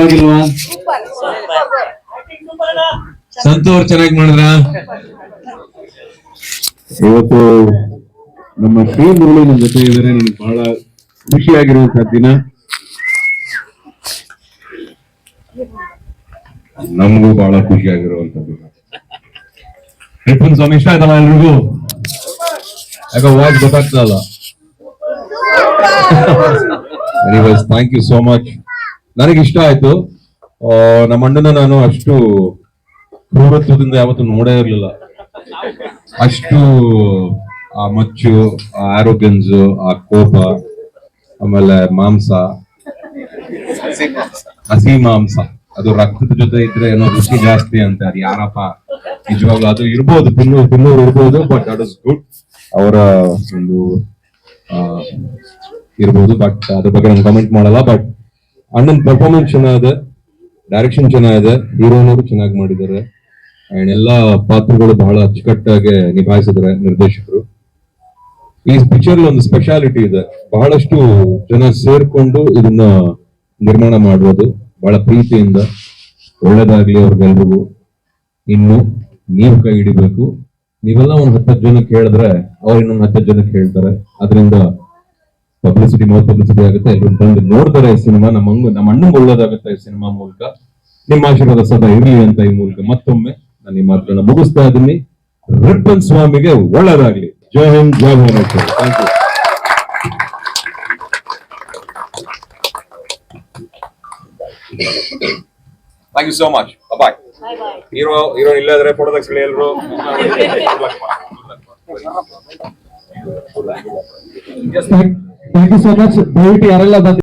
ಪರವಾಗಿಲ್ವಾ ಅವ್ರು ಚೆನ್ನಾಗಿ ಮಾಡಿದ್ರ? ಇವತ್ತು ನಮ್ಮ ಶ್ರೀ ಮುರಳಿ ನನ್ನ ಜೊತೆ ಇದ್ದಾರೆ ನನಗೆ ಬಹಳ ಖುಷಿಯಾಗಿರುವಂತಹ ದಿನ. ನಮಗೂ ಬಹಳ ಖುಷಿಯಾಗಿರುವಂತ ದಿನ ರಿಪನ್ ಸ್ವಾಮಿ ಇಷ್ಟ ಆಯ್ತಲ್ಲ ಎಲ್ರಿಗೂ? ಯಾಕ ವಾಚ್ ಗೊತ್ತಾಗ್ತದಲ್ಲ ಥ್ಯಾಂಕ್ ಯು ಸೋ ಮಚ್ ನನಗೆ ಇಷ್ಟ ಆಯ್ತು ನಮ್ಮ ಅಣ್ಣನ ನಾನು ಅಷ್ಟು ಕ್ರೂರತ್ವದಿಂದ ಯಾವತ್ತೂ ನೋಡೇ ಇರಲಿಲ್ಲ. ಅಷ್ಟು ಆ ಮಚ್ಚು, ಆ ಆರೋಗ್ಯನ್ಸ್ ಆ ಕೋಪ, ಆಮೇಲೆ ಮಾಂಸ, ಹಸಿ ಮಾಂಸ. ಅದು ರಕ್ತದ ಜೊತೆ ಇದ್ರೆ ಏನೋ ರುಚಿ ಜಾಸ್ತಿ ಅಂತ, ಅದು ಯಾರಪ್ಪ? ನಿಜವಾಗ್ಲೂ ಅದು ಇರ್ಬೋದು, ತಿನ್ನೋ ತಿನ್ನೋರು ಇರ್ಬೋದು ಬಟ್ ದಟ್ ಇಸ್ ಗುಡ್ ಅವರ ಒಂದು ಇರ್ಬೋದು ಬಟ್ ಅದ್ರ ಬಗ್ಗೆ ನಾನು ಕಮೆಂಟ್ ಮಾಡಲ್ಲ ಬಟ್ ಅಣ್ಣನ್ ಪರ್ಫಾರ್ಮೆನ್ಸ್ ಚೆನ್ನಾಗಿದೆ ಡೈರೆಕ್ಷನ್ ಚೆನ್ನಾಗಿದೆ ಹೀರೋನವರು ಚೆನ್ನಾಗಿ ಮಾಡಿದ್ದಾರೆ. ಅಂಡ್ ಎಲ್ಲಾ ಪಾತ್ರಗಳು ಬಹಳ ಅಚ್ಚುಕಟ್ಟಾಗಿ ನಿಭಾಯಿಸಿದ್ರೆ ನಿರ್ದೇಶಕರು. ಈ ಪಿಕ್ಚರ್ ಒಂದು ಸ್ಪೆಷಾಲಿಟಿ ಇದೆ. ಬಹಳಷ್ಟು ಜನ ಸೇರ್ಕೊಂಡು ಇದನ್ನ ನಿರ್ಮಾಣ ಮಾಡುವುದು ಬಹಳ ಪ್ರೀತಿಯಿಂದ. ಒಳ್ಳೇದಾಗ್ಲಿ ಅವ್ರಿಗೆಲ್ರಿಗೂ. ಇನ್ನು ನೀವು ಕೈ ಹಿಡಿಬೇಕು. ನೀವೆಲ್ಲ ಒಂದ್ ಹತ್ತತ್ತು ಜನಕ್ಕೆ ಹೇಳಿದ್ರೆ ಅವ್ರು ಇನ್ನೊಂದು ಹತ್ತತ್ತು ಜನಕ್ಕೆ ಹೇಳ್ತಾರೆ ಅದರಿಂದ ಪಬ್ಲಿಸಿಟಿ ಮೌತ್ ಪಬ್ಲಿಸಿಟಿ ಆಗುತ್ತೆ. ಎಲ್ಲರೂ ಬಂದು ನೋಡ್ತಾರೆ ಈ ಸಿನಿಮಾ ನಮ್ಮ ನಮ್ಮ ಅಣ್ಣಂಗೆ ಒಳ್ಳೇದಾಗುತ್ತೆ ಈ ಸಿನಿಮಾ ಮೂಲಕ. ನಿಮ್ಮ ಆಶೀರ್ವಾದ ಸದಾ ಇರಲಿ ಅಂತ ಈ ಮೂಲಕ ಮತ್ತೊಮ್ಮೆ ನಾನು ಈ ಮಾತುಗಳನ್ನ ಮುಗಿಸ್ತಾ ಇದ್ದೀನಿ. ರಿಪ್ಪನ್ ಸ್ವಾಮಿಗೆ ಒಳ್ಳೇದಾಗ್ಲಿ. ಜಯ Hind Jai Bhuvaneshwar thank you thank you so much bye hero hero ಇಲ್ಲದ್ರೆ ಫೋಟೋ ತೆಗಿಸ್ಕೊಳ್ಳಿ ಎಲ್ರು. ಥ್ಯಾಂಕ್ ಯು ಸೋ ಮಚ್ ದಯವಿಟ್ಟು ಯಾರೆಲ್ಲ ಬಂದು